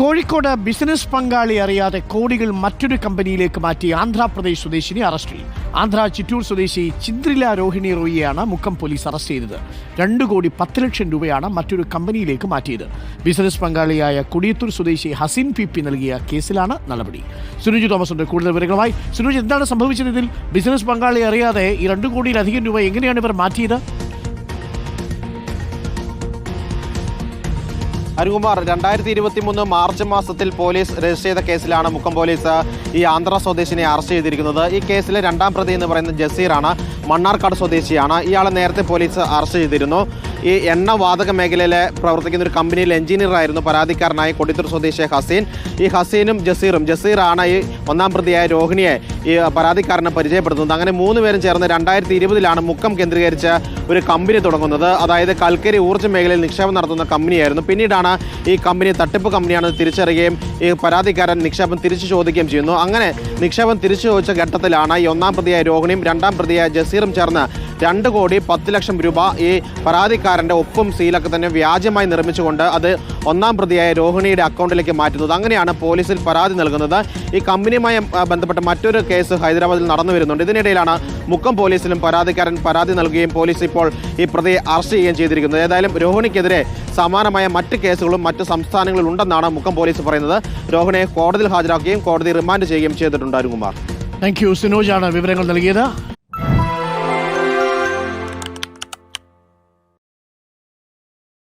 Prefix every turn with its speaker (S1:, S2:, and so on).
S1: Kozhikode business പങ്കാളി അറിയാതെ കോടികൾ മറ്റൊരു കമ്പനിയിലേക്ക് മാറ്റി ആന്ധ്രാപ്രദേശ് സ്വദേശിനി അറസ്റ്റ് ചെയ്തു. ആന്ധ്ര ചിറ്റൂർ സ്വദേശി ചിന്ദ്രില രോഹിണി റോയിയാണ് മുക്കം പോലീസ് അറസ്റ്റ് ചെയ്തത്. രണ്ട് കോടി പത്ത് ലക്ഷം രൂപയാണ് മറ്റൊരു കമ്പനിയിലേക്ക് മാറ്റിയത്. ബിസിനസ് പങ്കാളിയായ കൊടിയത്തൂർ സ്വദേശി ഹസീൻ പി പി നൽകിയ കേസിലാണ് നടപടി. സുനുജ് തോമസിന്റെ കൂടുതൽ വിവരങ്ങളുമായി സുനുജ് എന്താണ് സംഭവിച്ചത് ഇതിൽ? ബിസിനസ് പങ്കാളി അറിയാതെ ഈ രണ്ട് കോടിയിലധികം രൂപ എങ്ങനെയാണ് ഇവർ മാറ്റിയത്?
S2: അരുകുമാർ രണ്ടായിരത്തി ഇരുപത്തി മൂന്ന് മാർച്ച് മാസത്തിൽ പോലീസ് രജിസ്റ്റർ ചെയ്ത കേസിലാണ് മുക്കം പോലീസ് ഈ ആന്ധ്ര സ്വദേശിനെ അറസ്റ്റ് ചെയ്തിരിക്കുന്നത്. ഈ കേസിലെ രണ്ടാം പ്രതി എന്ന് പറയുന്നത് ജസീറാണ് മണ്ണാർക്കാട് സ്വദേശിയാണ്. ഇയാളെ നേരത്തെ പോലീസ് അറസ്റ്റ് ചെയ്തിരുന്നു. ഈ എണ്ണ വാതക മേഖലയിലെ പ്രവർത്തിക്കുന്ന ഒരു കമ്പനിയിൽ എഞ്ചിനീയറായിരുന്നു പരാതിക്കാരനായ കൊടിത്തൂർ സ്വദേശി ഹസീൻ. ഈ ഹസീനും ജസീറും ജസീറാണ് ഈ ഒന്നാം പ്രതിയായ രോഹിണിയെ ഈ പരാതിക്കാരനെ പരിചയപ്പെടുത്തുന്നത്. അങ്ങനെ മൂന്ന് പേരും ചേർന്ന് രണ്ടായിരത്തി ഇരുപതിലാണ് മുക്കം കേന്ദ്രീകരിച്ച് ഒരു കമ്പനി തുടങ്ങുന്നത്. അതായത് കൽക്കരി ഊർജ മേഖലയിൽ നിക്ഷേപം നടത്തുന്ന കമ്പനിയായിരുന്നു. പിന്നീടാണ് ഈ കമ്പനി തട്ടിപ്പ് കമ്പനിയാണെന്ന് തിരിച്ചറിയുകയും ഈ പരാതിക്കാരൻ നിക്ഷേപം തിരിച്ചു ചോദിക്കുകയും ചെയ്യുന്നു. അങ്ങനെ നിക്ഷേപം തിരിച്ചു ചോദിച്ച ഘട്ടത്തിലാണ് ഈ ഒന്നാം പ്രതിയായ രോഹിണിയും രണ്ടാം പ്രതിയായ ജസീറും ചേർന്ന് രണ്ട് കോടി പത്ത് ലക്ഷം രൂപ ഈ പരാതിക്കാരന്റെ ഒപ്പും സീലൊക്കെ തന്നെ വ്യാജമായി നിർമ്മിച്ചുകൊണ്ട് അത് ഒന്നാം പ്രതിയായ രോഹിണിയുടെ അക്കൗണ്ടിലേക്ക് മാറ്റുന്നത്. അങ്ങനെയാണ് പോലീസിൽ പരാതി നൽകുന്നത്. ഈ കമ്പനിയുമായി ബന്ധപ്പെട്ട മറ്റൊരു കേസ് ഹൈദരാബാദിൽ നടന്നു വരുന്നുണ്ട്. ഇതിനിടയിലാണ് മുക്കം പോലീസിലും പരാതിക്കാരൻ പരാതി നൽകുകയും പോലീസ് ഇപ്പോൾ ഈ പ്രതിയെ അറസ്റ്റ് ചെയ്യുകയും ചെയ്തിരിക്കുന്നത്. ഏതായാലും രോഹിണിക്കെതിരെ സമാനമായ മറ്റ് കേസുകളും മറ്റ് സംസ്ഥാനങ്ങളിൽ ഉണ്ടെന്നാണ് മുക്കം പോലീസ് പറയുന്നത്. രോഹിണിയെ കോടതിയിൽ ഹാജരാക്കുകയും കോടതി റിമാൻഡ് ചെയ്യുകയും ചെയ്തിട്ടുണ്ട് അരുൺകുമാർ.
S1: താങ്ക് യു സിനോജാണ് വിവരങ്ങൾ നൽകിയത്.